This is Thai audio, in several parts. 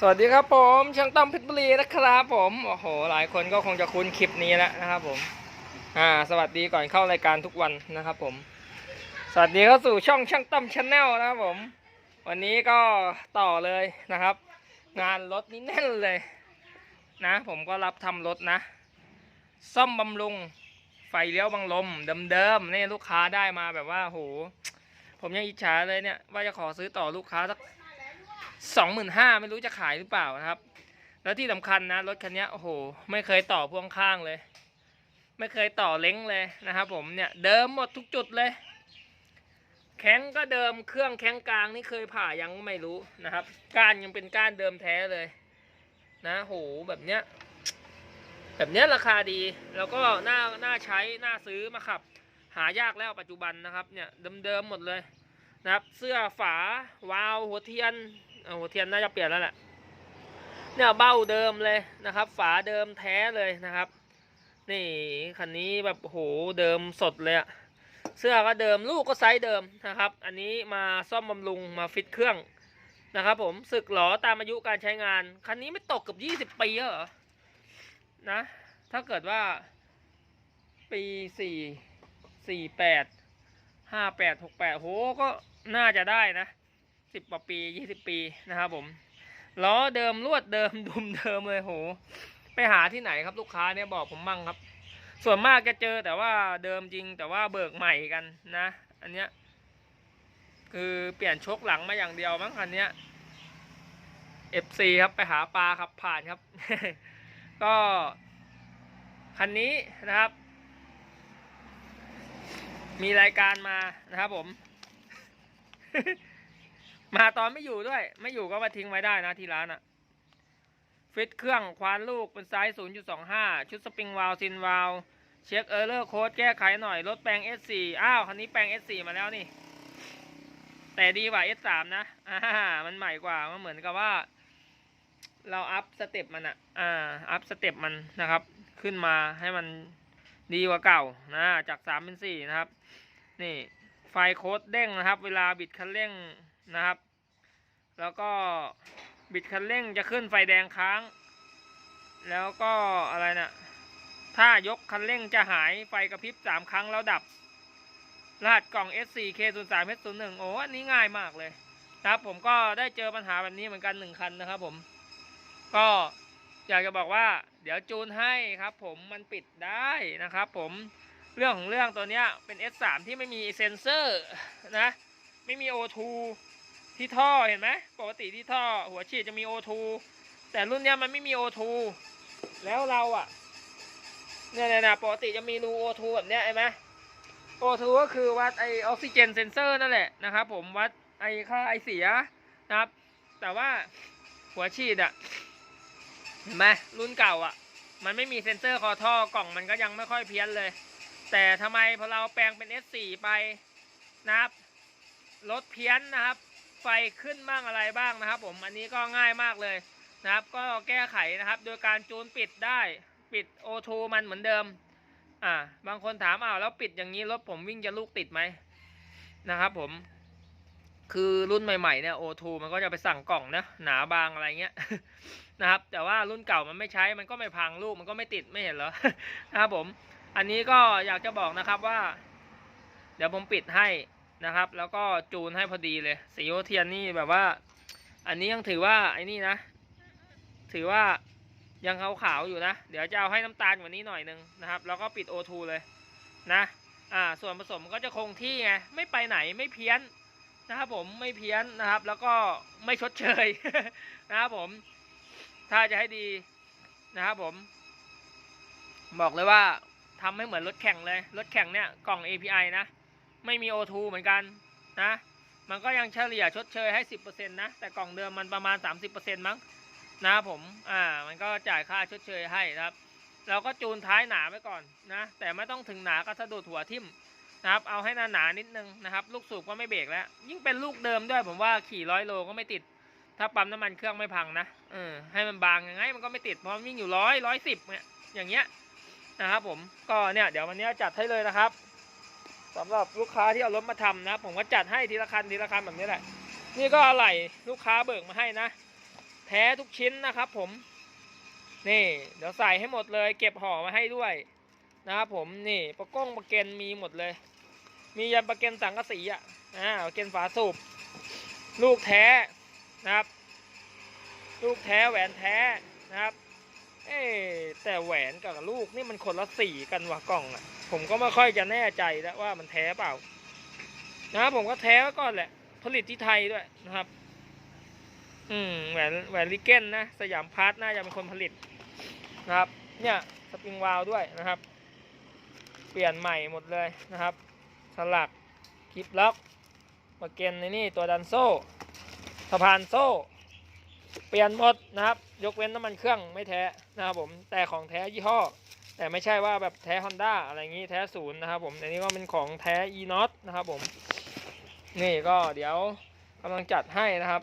สวัสดีครับผมช่างตั้มเพชรบุรีนะครับผมโอ้โห หลายคนก็คงจะคุ้นคลิปนี้แล้วนะครับผมอ่าสวัสดีก่อนเข้ารายการทุกวันนะครับผม สวัสดีเข้าสู่ช่องช่างตั้มชาแนลนะครับผม วันนี้ก็ต่อเลยนะครับ งานรถนี่แน่นเลย นะ ผมก็รับทำรถนะ ซ่อมบำรุง ไฟเลี้ยวบังลมเดิมๆนี่ลูกค้าได้มาแบบว่าโหผมยังอิจฉาเลยเนี่ยว่าจะขอซื้อต่อลูกค้าสัก สองหมื่นห้าไม่รู้จะขายหรือเปล่านะครับ แล้วที่สำคัญนะรถคันนี้โอ้โหไม่เคยต่อพ่วงข้างเลย ไม่เคยต่อเล้งเลยนะครับ ผมเนี่ยเดิมหมดทุกจุดเลย แข้งก็เดิมเครื่องแข้งกลางนี่เคยผ่ายังไม่รู้นะครับ ก้านยังเป็นก้านเดิมแท้เลย นะโหแบบเนี้ยแบบเนี้ยราคาดีแล้วก็น่าน่าใช้น่าซื้อมาขับ หายากแล้วปัจจุบันนะครับเนี่ยเดิมๆหมดเลยนะครับ เสื้อฝาวาวหัวเทียน เอาหัวเทียนน่าจะเปลี่ยนแล้วแหละเนี่ยเบ้าเดิมเลยนะครับ ฝาเดิมแท้เลยนะครับ นี่คันนี้แบบโหเดิมสดเลยอะเสื้อก็เดิมลูกก็ไซส์เดิมนะครับ อันนี้มาซ่อมบำรุงมาฟิตเครื่องนะครับ ผมสึกหลอตามอายุการใช้งาน คันนี้ไม่ตกเกับยี่สิบปีแล้วเหรอนะ ถ้าเกิดว่า ปีสี่สี่แปดห้าแปดหกแปดโหก็น่าจะได้นะ สิบกว่าปียี่สิบปีนะครับผมล้อเดิมลวดเดิมดุมเดิมเลยโห ไปหาที่ไหนครับลูกค้าเนี่ยบอกผมมั่งครับ ส่วนมากจะเจอแต่ว่าเดิมจริงแต่ว่าเบิกใหม่กันนะ อันเนี้ยคือเปลี่ยนชกหลังมาอย่างเดียวมั้งคันเนี้ย FC ครับไปหาปลาครับผ่านครับ ก็คันนี้นะครับ มีรายการมานะครับผม มาตอนไม่อยู่ด้วย ไม่อยู่ก็มาทิ้งไว้ได้นะที่ร้านอะฟิตเครื่องควานลูกเป็นไซส์ 0.25 ชุดสปริงวาลซินวาลเช็คเออร์เลอร์โค้ดแก้ไขหน่อยรถแปลง S4 อ้าวคันนี้แปลง S4 มาแล้วนี่ แต่ดีกว่า S3 นะอ่ามันใหม่กว่ามันเหมือนกับว่า เราอัพสเต็ปมันอะอ่าอัพสเต็ปมันนะครับ ขึ้นมาให้มันดีกว่าเก่านะจากสามเป็นสี่นะครับ นี่ไฟโค้ดเด้งนะครับ เวลาบิดคันเร่ง นะครับ แล้วก็บิดคันเร่งจะขึ้นไฟแดงค้าง แล้วก็อะไรนะ่ะถ้ายกคันเร่งจะหายไฟกระพริบสามครั้งแล้วดับ รหัสกล่อง S4K03H01 โอ้อันนี้ง่ายมากเลยนะครับผมก็ได้เจอปัญหาแบบนี้เหมือนกันหนึ่งคันนะครับผมก็อยากจะบอกว่า เดี๋ยวจูนให้ครับ ผมมันปิดได้นะครับ ผมเรื่องของเรื่องตัวเนี้ยเป็น S3 ที่ไม่มีเซ็นเซอร์นะ ไม่มี O2 ที่ท่อเห็นไหมปกติที่ท่อ หัวฉีดจะมี O2 แต่รุ่นเนี้ยมันไม่มี O2 แล้วเราอะเนี่ยนี่ยปกติจะมีรู O2 แบบเนี้ยเห็นไหม O2 ก็คือวัดไอออกซิเจนเซนเซอร์นั่นแหละนะครับผมวัดไอค่าไอเสียนะครับ แต่ว่าหัวฉีดอะเห็นไหมรุ่นเก่าอะมันไม่มีเซนเซอร์คอท่อกล่องมันก็ยังไม่ค่อยเพี้ยนเลย แต่ทำไมพอเราแปลงเป็น S4 ไปนะครับลดเพี้ยนนะครับ ไฟขึ้นบ้างอะไรบ้างนะครับ ผมอันนี้ก็ง่ายมากเลยนะครับ ก็แก้ไขนะครับ โดยการจูนปิดได้ปิด O2 มันเหมือนเดิม อ่า บางคนถามอ้าวแล้วปิดอย่างนี้รถผมวิ่งจะลูกติดไหมนะครับ ผม คือรุ่นใหม่ๆเนี่ย O2 มันก็จะไปสั่งกล่องนะหนาบางอะไรเงี้ยนะครับ แต่ว่ารุ่นเก่ามันไม่ใช้มันก็ไม่พังลูกมันก็ไม่ติดไม่เห็นเหรอนะครับผม อันนี้ก็อยากจะบอกนะครับว่า เดี๋ยวผมปิดให้ นะครับ แล้วก็จูนให้พอดีเลย สีโอเทียนนี่แบบว่า อันนี้ยังถือว่าไอ้นี่นะ ถือว่ายังขาวๆอยู่นะ เดี๋ยวจะเอาให้น้ำตาลกว่านี้หน่อยนึงนะครับ แล้วก็ปิด O2 เลยนะอ่าส่วนผสมก็จะคงที่ไงไม่ไปไหนไม่เพี้ยนนะครับผมไม่เพี้ยนนะครับ แล้วก็ไม่ชดเชยนะครับผม ถ้าจะให้ดีนะครับผม บอกเลยว่าทำให้เหมือนรถแข่งเลย รถแข่งเนี่ยกล่อง API นะ ไม่มี O2 เหมือนกันนะ มันก็ยังเฉลี่ยชดเชยให้ 10%นะ แต่กล่องเดิมมันประมาณ 30%มั้งนะครับผมอ่ามันก็จ่ายค่าชดเชยให้ครับ เราก็จูนท้ายหนาไว้ก่อนนะ แต่ไม่ต้องถึงหนากระสะดุดหัวทิ่มนะครับ เอาให้หนาหนานิดนึงนะครับ ลูกสูบก็ไม่เบรกแล้ว ยิ่งเป็นลูกเดิมด้วย ผมว่าขี่ร้อยโลก็ไม่ติด ถ้าปั๊มน้ำมันเครื่องไม่พังนะเออให้มันบางยังไงมันก็ไม่ติดเพราะวิ่งอยู่ร้อยร้อยสิบเนี่ยอย่างเงี้ยนะครับผมก็เนี่ยเดี๋ยววันนี้จัดให้เลยนะครับ สำหรับลูกค้าที่เอารถมาทำนะ ผมก็จัดให้ทีละคันทีละคันแบบนี้แหละ นี่ก็อะไหล่ลูกค้าเบิกมาให้นะ แท้ทุกชิ้นนะครับผม นี่ เดี๋ยวใส่ให้หมดเลย เก็บห่อมาให้ด้วยนะครับผมนี่ประก้งประเกนมีหมดเลย มียันประเกนสังกะสีอะอ่าประเกนฝาสูบลูกแท้นะครับ ลูกแท้แหวนแท้นะครับ เอ๊แต่แหวนกับลูกนี่มันคนละสีกันว่ะกล่องอะ ผมก็ไม่ค่อยจะแน่ใจแล้วว่ามันแท้เปล่า นะผมก็แท้ไว้ก่อนแหละ ผลิตที่ไทยด้วยนะครับ อืมแหวนแหวนลิเกนนะสยามพาร์ทน่าจะเป็นคนผลิตนะครับ เนี่ยสปริงวาลวด้วยนะครับ เปลี่ยนใหม่หมดเลยนะครับ สลักคลิปล็อกมาเกนในนี่ตัวดันโซ่สะพานโซ่ เปลี่ยนหมดนะครับ ยกเว้นน้ำมันเครื่องไม่แท้นะครับผมแต่ของแท้ยี่ห้อ แต่ไม่ใช่ว่าแบบแท้ Honda อะไรอย่างนี้แท้ศูนย์นะครับผมอันนี้ก็เป็นของแท้ e n o t นะครับผม นี่ก็เดี๋ยวกำลังจัดให้นะครับ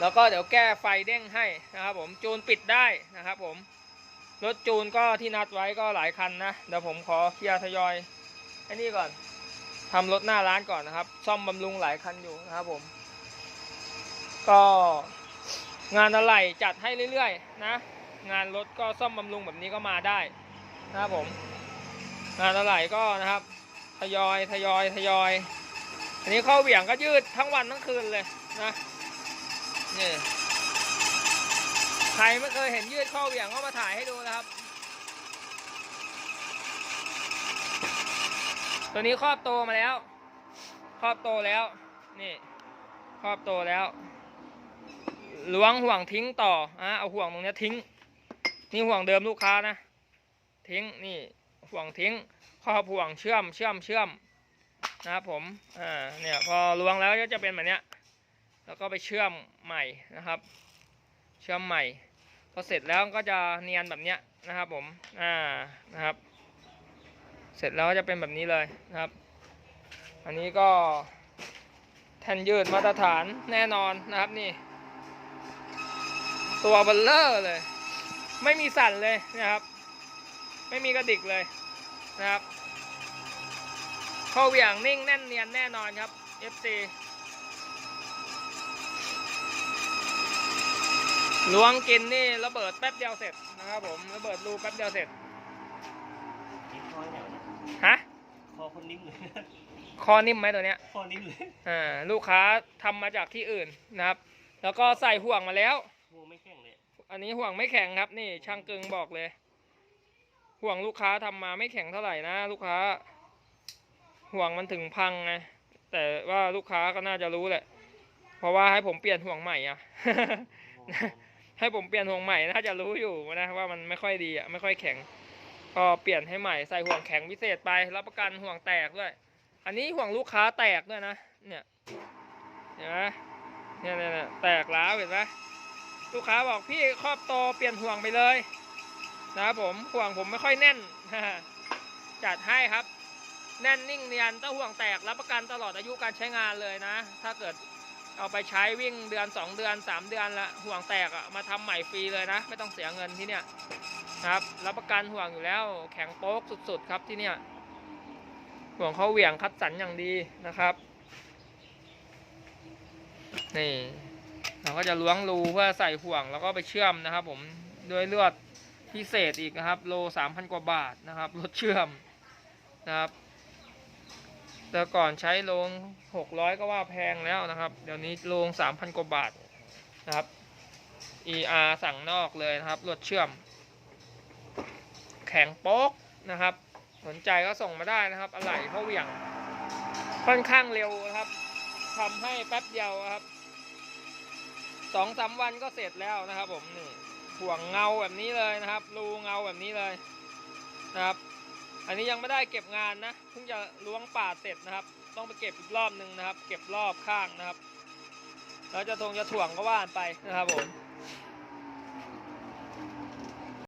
แล้วก็เดี๋ยวแก้ไฟเด้งให้นะครับผมจูนปิดได้นะครับผมรถจูนก็ที่นัดไว้ก็หลายคันนะเดี๋ยวผมขอเคลียร์ทยอยไอ้นี่ก่อนทำรถหน้าร้านก่อนนะครับ ซ่อมบำรุงหลายคันอยู่นะครับผม ก็งานอะไรจัดให้เรื่อยๆ นะ งานรถก็ซ่อมบำรุงแบบนี้ก็มาได้นะครับผม งานอะไรก็นะครับ ทยอยทยอยทยอยอันนี้เข้าเหวี่ยงก็ยืดทั้งวันทั้งคืนเลยนะนี่ใครไม่เคยเห็นยืดเข้าเหวี่ยงก็มาถ่ายให้ดูนะครับ ตัวนี้ครอบโตมาแล้ว ครอบโตแล้ว นี่ ครอบโตแล้ว ล้วงห่วงทิ้งต่ออะเอาห่วงตรงนี้ทิ้ง นี่ห่วงเดิมลูกค้านะ ทิ้งนี่ห่วงทิ้งครอบห่วงเชื่อมเชื่อมเชื่อมนะครับผมอ่าเนี่ยพอล้วงแล้วก็จะเป็นแบบเนี้ย แล้วก็ไปเชื่อมใหม่นะครับ เชื่อมใหม่ พอเสร็จแล้วก็จะเนียนแบบเนี้ยนะครับผมอ่านะครับ เสร็จแล้วก็จะเป็นแบบนี้เลยนะครับ อันนี้ก็แท่นยืดมาตรฐานแน่นอนนะครับนี่ ตัวเบลเลอร์เลย ไม่มีสั่นเลยนะครับ ไม่มีกระดิกเลยนะครับ เข้าเหวี่ยงนิ่งแน่นเนียนแน่นอนครับ FC ล้วงกินนี่ระเบิดแป๊บเดียวเสร็จนะครับผมระเบิดรูแป๊บเดียวเสร็จนี่คอแนวนะฮะคอคนนิ่มเลยคอนิ่มไหมตัวเนี้ยคอนิ่มเลยอ่าลูกค้าทำมาจากที่อื่นนะครับ แล้วก็ใส่ห่วงมาแล้ว หัวไม่แข็งเลยอันนี้ห่วงไม่แข็งครับ นี่ช่างกึงบอกเลย ห่วงลูกค้าทำมาไม่แข็งเท่าไหร่นะลูกค้า ห่วงมันถึงพังไงแต่ว่าลูกค้าก็น่าจะรู้แหละ เพราะว่าให้ผมเปลี่ยนห่วงใหม่อะให้ผมเปลี่ยนห่วงใหม่น่าจะรู้อยู่นะว่ามันไม่ค่อยดีอะไม่ค่อยแข็งก็เปลี่ยนให้ใหม่ใส่ห่วงแข็งพิเศษไปรับประกันห่วงแตกด้วย อันนี้ห่วงลูกค้าแตกด้วยนะเนี่ยเห็นไหมเนี่ยเนี่ยเนี่ยแตกแล้วเห็นไหม ลูกค้าบอกพี่ครอบโตเปลี่ยนห่วงไปเลย นะครับผมห่วงผมไม่ค่อยแน่นจัดให้ครับ แน่นนิ่งเนียนถ้าห่วงแตกรับประกันตลอดอายุการใช้งานเลยนะ ถ้าเกิดเอาไปใช้วิ่งเดือน 2 เดือน 3 เดือนละห่วงแตกอะมาทำใหม่ฟรีเลยนะ ไม่ต้องเสียเงินที่เนี่ยครับรับประกันห่วงอยู่แล้วแข็งโป๊กสุดๆครับที่เนี่ยห่วงเขาเหวี่ยงคัดสันอย่างดีนะครับนี่ เราก็จะล้วงรูเพื่อใส่ห่วงแล้วก็ไปเชื่อมนะครับ ผมด้วยเลือดพิเศษอีกนะครับ โลสามพันกว่าบาทนะครับรถเชื่อมนะครับแต่ก่อนใช้โลงหกร้อยก็ว่าแพงแล้วนะครับ เดี๋ยวนี้โลงสามพันกว่าบาทนะครับ ER สั่งนอกเลยนะครับรถเชื่อม แข็งโป๊กนะครับ สนใจก็ส่งมาได้นะครับอะไหล่เขาเหวี่ยงค่อนข้างเร็วนะครับทำให้แป๊บเดียวครับ สองสามวันก็เสร็จแล้วนะครับ ผมนี่ห่วงเงาแบบนี้เลยนะครับ รูเงาแบบนี้เลยนะครับ อันนี้ยังไม่ได้เก็บงานนะเพิ่งจะล้วงป่าเสร็จนะครับ ต้องไปเก็บอีกรอบหนึ่งนะครับ เก็บรอบข้างนะครับ แล้วจะทงจะถ่วงก็ว่านไปนะครับผม